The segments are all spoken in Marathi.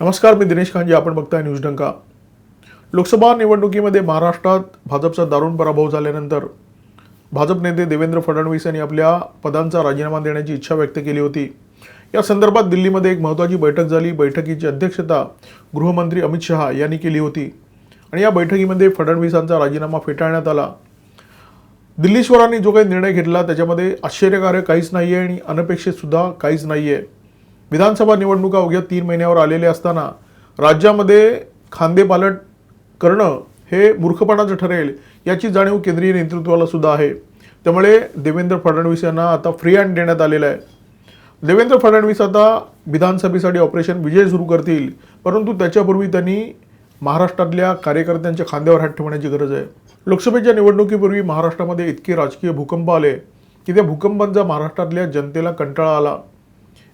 नमस्कार मी दिनेश खांजे आपण बघताय न्यूज डंका लोकसभा निवडणुकीमध्ये महाराष्ट्रात भाजपचा दारुण पराभव झाल्यानंतर भाजप नेते देवेंद्र फडणवीस यांनी आपल्या पदांचा राजीनामा देण्याची इच्छा व्यक्त केली होती. या संदर्भात दिल्लीमध्ये एक महत्त्वाची बैठक झाली. बैठकीची अध्यक्षता गृहमंत्री अमित शहा यांनी केली होती आणि या बैठकीमध्ये फडणवीसांचा राजीनामा फेटाळण्यात आला. दिल्लीश्वरांनी जो काही निर्णय घेतला त्याच्यामध्ये आश्चर्यकारक काहीच नाही आहे आणि अनपेक्षितसुद्धा काहीच नाही आहे विधानसभा निवडणुका अवघ्या तीन महिन्यावर आलेल्या असताना राज्यामध्ये खांदेपालट करणं हे मूर्खपणाचं ठरेल याची जाणीव केंद्रीय नेतृत्वाला सुद्धा आहे. त्यामुळे देवेंद्र फडणवीस यांना आता फ्री हँड देण्यात आलेलं आहे. देवेंद्र फडणवीस आता विधानसभेसाठी ऑपरेशन विजय सुरू करतील परंतु त्याच्यापूर्वी त्यांनी महाराष्ट्रातल्या कार्यकर्त्यांच्या खांद्यावर हात ठेवण्याची गरज आहे. लोकसभेच्या निवडणुकीपूर्वी महाराष्ट्रामध्ये इतके राजकीय भूकंप आले की त्या भूकंपांचा महाराष्ट्रातल्या जनतेला कंटाळा आला.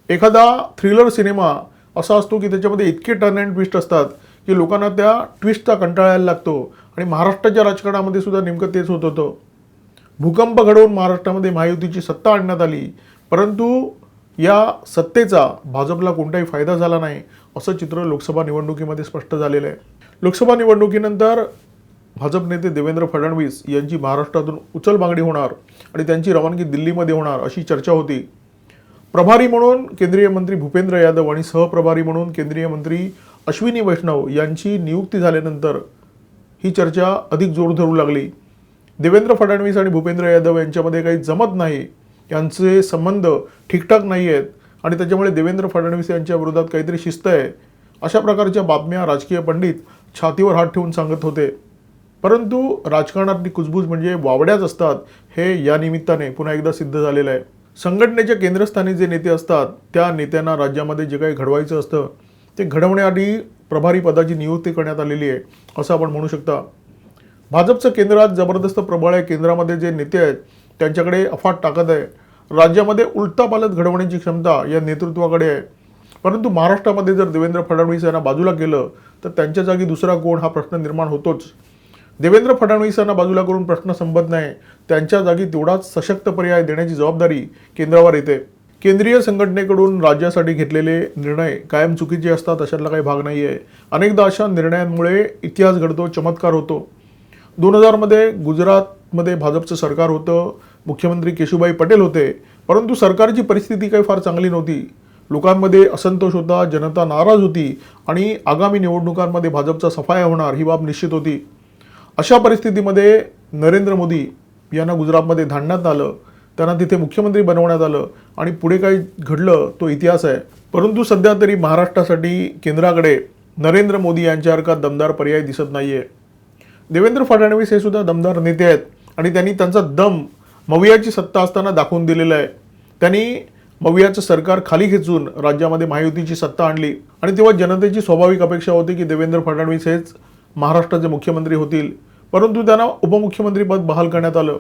एखादा थ्रिलर सिनेमा असा असतो की त्याच्यामध्ये इतके टर्न अँड ट्विस्ट असतात की लोकांना त्या ट्विस्टचा कंटाळायला लागतो. आणि महाराष्ट्राच्या राजकारणामध्ये सुद्धा नेमकं तेच होत होतं. भूकंप घडवून महाराष्ट्रामध्ये महायुतीची सत्ता आणण्यात आली. परंतु या सत्तेचा भाजपला कोणताही फायदा झाला नाही असं चित्र लोकसभा निवडणुकीमध्ये स्पष्ट झालेलं आहे. लोकसभा निवडणुकीनंतर भाजप नेते देवेंद्र फडणवीस यांची महाराष्ट्रातून उचल मागणी होणार आणि त्यांची रवानगी दिल्लीमध्ये होणार अशी चर्चा होती. प्रभारी म्हणून केंद्रीय मंत्री भूपेंद्र यादव आणि सहप्रभारी म्हणून केंद्रीय मंत्री अश्विनी वैष्णव यांची नियुक्ती झाल्यानंतर ही चर्चा अधिक जोर धरू लागली. देवेंद्र फडणवीस आणि भूपेंद्र यादव यांच्यामध्ये काही जमत नाही. यांचे संबंध ठीकठाक नाही आहेत आणि त्याच्यामुळे देवेंद्र फडणवीस यांच्या विरोधात काहीतरी शिस्त आहे. अशा प्रकारच्या बातम्या राजकीय पंडित छातीवर हात ठेवून सांगत होते. परंतु राजकारणातली कुजबूज म्हणजे वावड्याच असतात हे या निमित्ताने पुन्हा एकदा सिद्ध झालेलं आहे. संघटनेच्या केंद्रस्थानी जे नेते असतात त्या नेत्यांना राज्यामध्ये जे काही घडवायचं असतं ते घडवण्याआधी प्रभारी पदाची नियुक्ती करण्यात आलेली आहे असं आपण म्हणू शकता. भाजपचं केंद्रात जबरदस्त प्रबळ आहे. केंद्रामध्ये जे नेते आहेत त्यांच्याकडे अफाट ताकद आहे. राज्यामध्ये उलटापालत घडवण्याची क्षमता या नेतृत्वाकडे आहे. परंतु महाराष्ट्रामध्ये जर देवेंद्र फडणवीस यांना बाजूला केलं तर त्यांच्या जागी दुसरा कोण हा प्रश्न निर्माण होतोच. देवेंद्र फडणवीसांना बाजूला करून प्रश्न संपत नाही. त्यांच्या जागी तेवढाच सशक्त पर्याय देण्याची जबाबदारी केंद्रावर येते. केंद्रीय संघटनेकडून राज्यासाठी घेतलेले निर्णय कायम चुकीचे असतात अशातला काही भाग नाही आहे अनेकदा अशा निर्णयांमुळे इतिहास घडतो चमत्कार होतो. दोन हजारमध्ये गुजरातमध्ये भाजपचं सरकार होतं मुख्यमंत्री केशुभाई पटेल होते परंतु सरकारची परिस्थिती काही फार चांगली नव्हती. लोकांमध्ये असंतोष होता जनता नाराज होती आणि आगामी निवडणुकांमध्ये भाजपचा सफाया होणार ही बाब निश्चित होती. अशा परिस्थितीमध्ये नरेंद्र मोदी यांना गुजरातमध्ये धाडण्यात आलं त्यांना तिथे मुख्यमंत्री बनवण्यात आलं आणि पुढे काही घडलं तो इतिहास आहे. परंतु सध्या तरी महाराष्ट्रासाठी केंद्राकडे नरेंद्र मोदी यांच्यासारखा दमदार पर्याय दिसत नाही आहे देवेंद्र फडणवीस हे सुद्धा दमदार नेते आहेत आणि त्यांनी त्यांचा दम मवियाची सत्ता असताना दाखवून दिलेला आहे. त्यांनी मवियाचं सरकार खाली खेचून राज्यामध्ये महायुतीची सत्ता आणली आणि तेव्हा जनतेची स्वाभाविक अपेक्षा होती की देवेंद्र फडणवीस हेच महाराष्ट्राचे मुख्यमंत्री होतील. परंतु त्यांना उपमुख्यमंत्रीपद बहाल करण्यात आलं.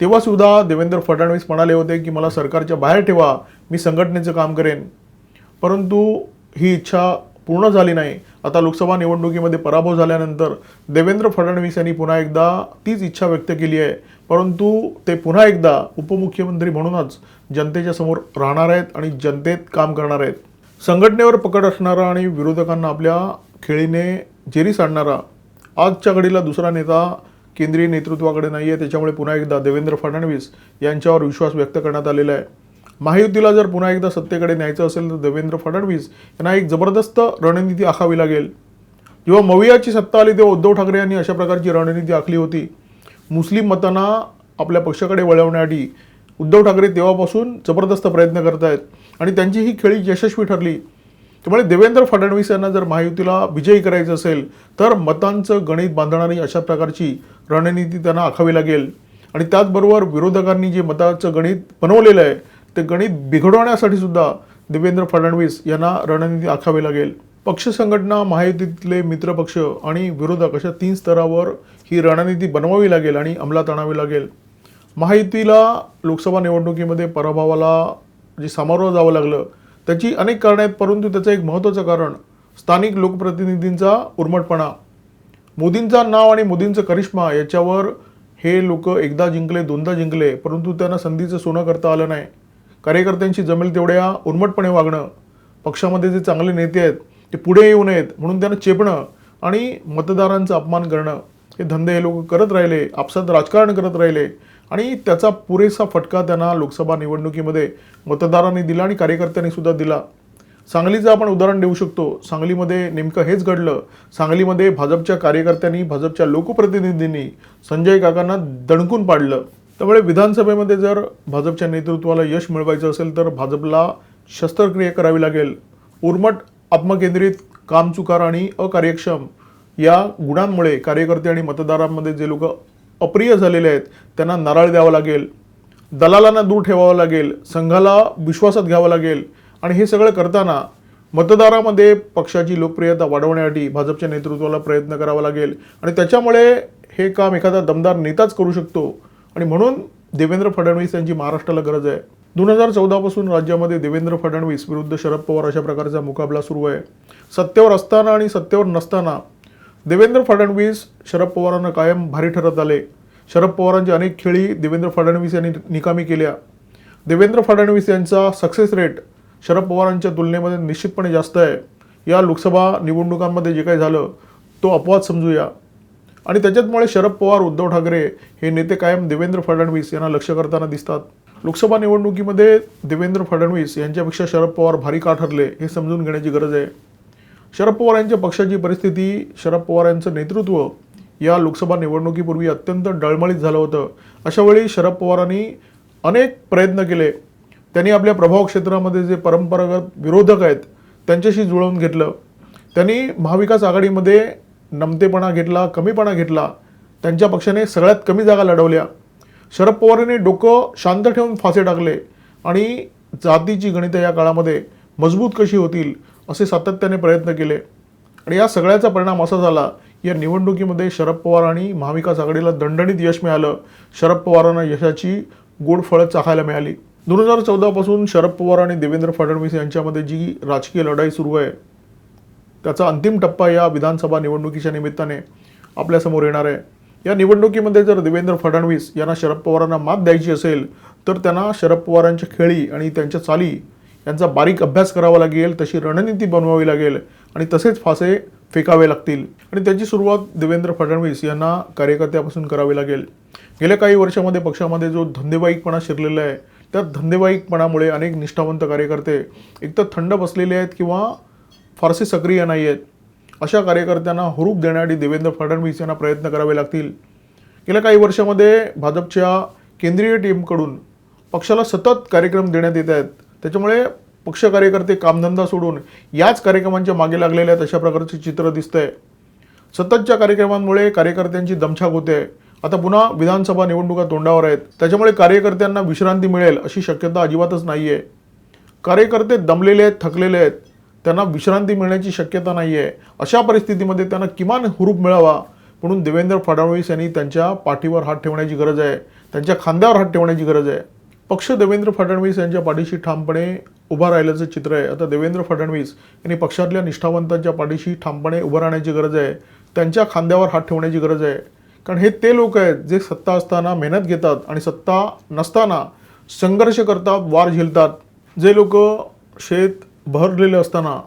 तेव्हासुद्धा देवेंद्र फडणवीस म्हणाले होते की मला सरकारच्या बाहेर ठेवा मी संघटनेचं काम करेन. परंतु ही इच्छा पूर्ण झाली नाही. आता लोकसभा निवडणुकीमध्ये पराभव झाल्यानंतर देवेंद्र फडणवीस यांनी पुन्हा एकदा तीच इच्छा व्यक्त केली आहे. परंतु ते पुन्हा एकदा उपमुख्यमंत्री म्हणूनच जनतेच्या समोर राहणार आहेत आणि जनतेत काम करणार आहेत. संघटनेवर पकड असणारा आणि विरोधकांना आपल्या खेळीने जेरी सांडणारा आजच्या घडीला दुसरा नेता केंद्रीय नेतृत्वाकडे नाही आहे त्याच्यामुळे पुन्हा एकदा देवेंद्र फडणवीस यांच्यावर विश्वास व्यक्त करण्यात आलेला आहे. महायुतीला जर पुन्हा एकदा सत्तेकडे न्यायचं असेल तर देवेंद्र फडणवीस यांना एक जबरदस्त रणनीती आखावी लागेल. जेव्हा मवियाची सत्ता आली तेव्हा उद्धव ठाकरे यांनी अशा प्रकारची रणनीती आखली होती. मुस्लिम मतांना आपल्या पक्षाकडे वळवण्यासाठी उद्धव ठाकरे तेव्हापासून जबरदस्त प्रयत्न करत आहेत आणि त्यांची ही खेळी यशस्वी ठरली. त्यामुळे देवेंद्र फडणवीस यांना जर महायुतीला विजयी करायचं असेल तर मतांचं गणित बांधणारी अशा प्रकारची रणनीती त्यांना आखावी लागेल. आणि त्याचबरोबर विरोधकांनी जे मताचं गणित बनवलेलं आहे ते गणित बिघडवण्यासाठी सुद्धा देवेंद्र फडणवीस यांना रणनीती आखावी लागेल. पक्ष संघटना महायुतीतले मित्रपक्ष आणि विरोधक अशा तीन स्तरावर ही रणनीती बनवावी लागेल आणि अंमलात आणावी लागेल. महायुतीला लोकसभा निवडणुकीमध्ये पराभवाला जे सामोरं जावं लागलं त्याची अनेक कारणं आहेत परंतु त्याचं एक महत्त्वाचं कारण स्थानिक लोकप्रतिनिधींचा उर्मटपणा. मोदींचा नाव आणि मोदींचं करिश्मा याच्यावर हे लोक एकदा जिंकले दोनदा जिंकले परंतु त्यांना संधीचं सोनं करता आलं नाही. कार्यकर्त्यांशी जमेल तेवढ्या उर्मटपणे वागणं पक्षामध्ये जे चांगले नेते आहेत ते पुढे येऊ नयेत म्हणून त्यांना चेपणं आणि मतदारांचा अपमान करणं हे धंदे हे लोक करत राहिले आपसात राजकारण करत राहिले आणि त्याचा पुरेसा फटका त्यांना लोकसभा निवडणुकीमध्ये मतदारांनी दिला आणि कार्यकर्त्यांनी सुद्धा दिला. सांगलीचं आपण उदाहरण देऊ शकतो. सांगलीमध्ये नेमकं हेच घडलं. सांगलीमध्ये भाजपच्या कार्यकर्त्यांनी भाजपच्या लोकप्रतिनिधींनी संजय काकांना दणकून पाडलं. त्यामुळे विधानसभेमध्ये जर भाजपच्या नेतृत्वाला यश मिळवायचं असेल तर भाजपला शस्त्रक्रिया करावी लागेल. उर्मट आत्मकेंद्रित कामचुकार आणि अकार्यक्षम या गुणांमुळे कार्यकर्ते आणि मतदारांमध्ये जे लोक अप्रिय झालेले आहेत त्यांना नारळ द्यावा लागेल दलालांना दूर ठेवावं लागेल संघाला विश्वासात घ्यावं लागेल आणि हे सगळं करताना मतदारामध्ये पक्षाची लोकप्रियता वाढवण्यासाठी भाजपच्या नेतृत्वाला प्रयत्न करावा लागेल आणि त्याच्यामुळे हे काम एखादा दमदार नेताच करू शकतो. आणि म्हणून देवेंद्र फडणवीस यांची महाराष्ट्राला गरज आहे. दोन हजार चौदापासून राज्यामध्ये देवेंद्र फडणवीस विरुद्ध शरद पवार अशा प्रकारचा मुकाबला सुरू आहे. सत्तेवर असताना आणि सत्तेवर नसताना देवेंद्र फडणवीस शरद पवारांना कायम भारी ठरत आले. शरद पवारांची अनेक खेळी देवेंद्र फडणवीस यांनी निकामी केल्या. देवेंद्र फडणवीस यांचा सक्सेस रेट शरद पवारांच्या तुलनेमध्ये निश्चितपणे जास्त आहे. या लोकसभा निवडणुकांमध्ये जे काही झालं तो अपवाद समजूया. आणि त्याच्याचमुळे शरद पवार उद्धव ठाकरे हे नेते कायम देवेंद्र फडणवीस यांना लक्ष करताना दिसतात. लोकसभा निवडणुकीमध्ये देवेंद्र फडणवीस यांच्यापेक्षा शरद पवार भारी का ठरले हे समजून घेण्याची गरज आहे. शरद पवार यांच्या पक्षाची परिस्थिती शरद पवार यांचं नेतृत्व या लोकसभा निवडणुकीपूर्वी अत्यंत डळमळीत झालं होतं. अशावेळी शरद पवारांनी अनेक प्रयत्न केले. त्यांनी आपल्या प्रभाव क्षेत्रामध्ये जे परंपरागत विरोधक आहेत त्यांच्याशी जुळवून घेतलं. त्यांनी महाविकास आघाडीमध्ये नमतेपणा घेतला कमीपणा घेतला. त्यांच्या पक्षाने सगळ्यात कमी जागा लढवल्या. शरद पवारांनी डोकं शांत ठेवून फासे टाकले आणि जातीची गणितं या काळामध्ये मजबूत कशी होतील असे सातत्याने प्रयत्न केले. आणि या सगळ्याचा परिणाम असा झाला या निवडणुकीमध्ये शरद पवार आणि महाविकास आघाडीला दणदणीत यश मिळालं. शरद पवारांना यशाची गोड फळं चाखायला मिळाली. दोन हजार चौदापासून शरद पवार आणि देवेंद्र फडणवीस यांच्यामध्ये जी राजकीय लढाई सुरू आहे त्याचा अंतिम टप्पा या विधानसभा निवडणुकीच्या निमित्ताने आपल्यासमोर येणार आहे. या निवडणुकीमध्ये जर देवेंद्र फडणवीस यांना शरद पवारांना मात द्यायची असेल तर त्यांना शरद पवारांच्या खेळी आणि त्यांच्या चाली यांचा बारीक अभ्यास करावा लागेल तशी रणनीती बनवावी लागेल आणि तसेच फासे फेकावे लागतील. आणि त्याची सुरुवात देवेंद्र फडणवीस यांना कार्यकर्त्यापासून करावी लागेल. गेल्या काही वर्षामध्ये पक्षामध्ये जो धंदेवाईकपणा शिरलेला आहे त्या धंदेवाईकपणामुळे अनेक निष्ठावंत कार्यकर्ते एकतर थंड बसलेले आहेत किंवा फारसे सक्रिय नाही आहेत. अशा कार्यकर्त्यांना हुरूप देण्यासाठी देवेंद्र फडणवीस यांना प्रयत्न करावे लागतील. गेल्या काही वर्षामध्ये भाजपच्या केंद्रीय टीमकडून पक्षाला सतत कार्यक्रम देण्यात येत आहेत. त्याच्यामुळे पक्ष कार्यकर्ते कामधंदा सोडून याच कार्यक्रमांच्या मागे लागलेले आहेत अशा प्रकारचे चित्र दिसतंय. सततच्या कार्यक्रमांमुळे कार्यकर्त्यांची दमछाक होते. आता पुन्हा विधानसभा निवडणुका तोंडावर आहेत. त्याच्यामुळे कार्यकर्त्यांना विश्रांती मिळेल अशी शक्यता अजिबातच नाही आहे कार्यकर्ते दमलेले आहेत थकलेले आहेत. त्यांना विश्रांती मिळण्याची शक्यता नाही आहे अशा परिस्थितीमध्ये त्यांना किमान हुरूप मिळावा. म्हणून देवेंद्र फडणवीस यांनी त्यांच्या पाठीवर हात ठेवण्याची गरज आहे. त्यांच्या खांद्यावर हात ठेवण्याची गरज आहे. पक्ष देवेंद्र फडणवीस यांच्या पाठीशी ठामपणे उभा राहिल्याचं चित्र आहे. आता देवेंद्र फडणवीस यांनी पक्षातल्या निष्ठावंतांच्या पाठीशी ठामपणे उभं राहण्याची गरज आहे. त्यांच्या खांद्यावर हात ठेवण्याची गरज आहे. कारण हे ते लोक आहेत जे सत्ता असताना मेहनत घेतात आणि सत्ता नसताना संघर्ष करतात वार झेलतात. जे लोक शेत भरलेले असताना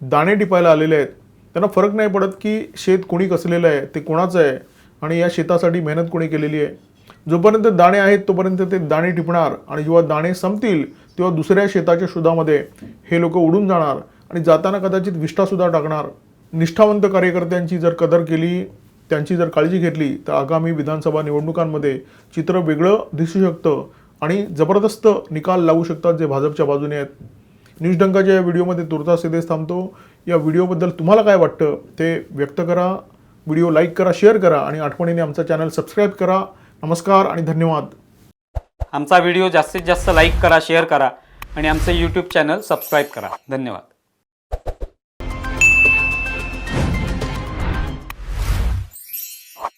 दाणे टिपायला आलेले आहेत त्यांना फरक नाही पडत की शेत कोणी कसलेलं आहे ते कोणाचं आहे आणि या शेतासाठी मेहनत कोणी केलेली आहे. जोपर्यंत दाणे आहेत तोपर्यंत ते दाणे टिपणार आणि जेव्हा दाणे संपतील तेव्हा दुसऱ्या शेताच्या शोधामध्ये हे लोक उडून जाणार आणि जाताना कदाचित विष्ठासुद्धा टाकणार. निष्ठावंत कार्यकर्त्यांची जर कदर केली त्यांची जर काळजी घेतली तर आगामी विधानसभा निवडणुकांमध्ये चित्र वेगळं दिसू शकतं आणि जबरदस्त निकाल लावू शकतात जे भाजपच्या बाजूने आहेत. न्यूज डंकाच्या या व्हिडिओमध्ये तुर्तास येथेच थांबतो. या व्हिडिओबद्दल तुम्हाला काय वाटतं ते व्यक्त करा. व्हिडिओ लाईक करा शेअर करा आणि आठवणीने आमचा चॅनल सबस्क्राईब करा. नमस्कार आणि धन्यवाद. आमचा व्हिडिओ जास्तीत जास्त लाईक करा शेअर करा आणि आमचं यूट्यूब चॅनल सबस्क्राईब करा. धन्यवाद.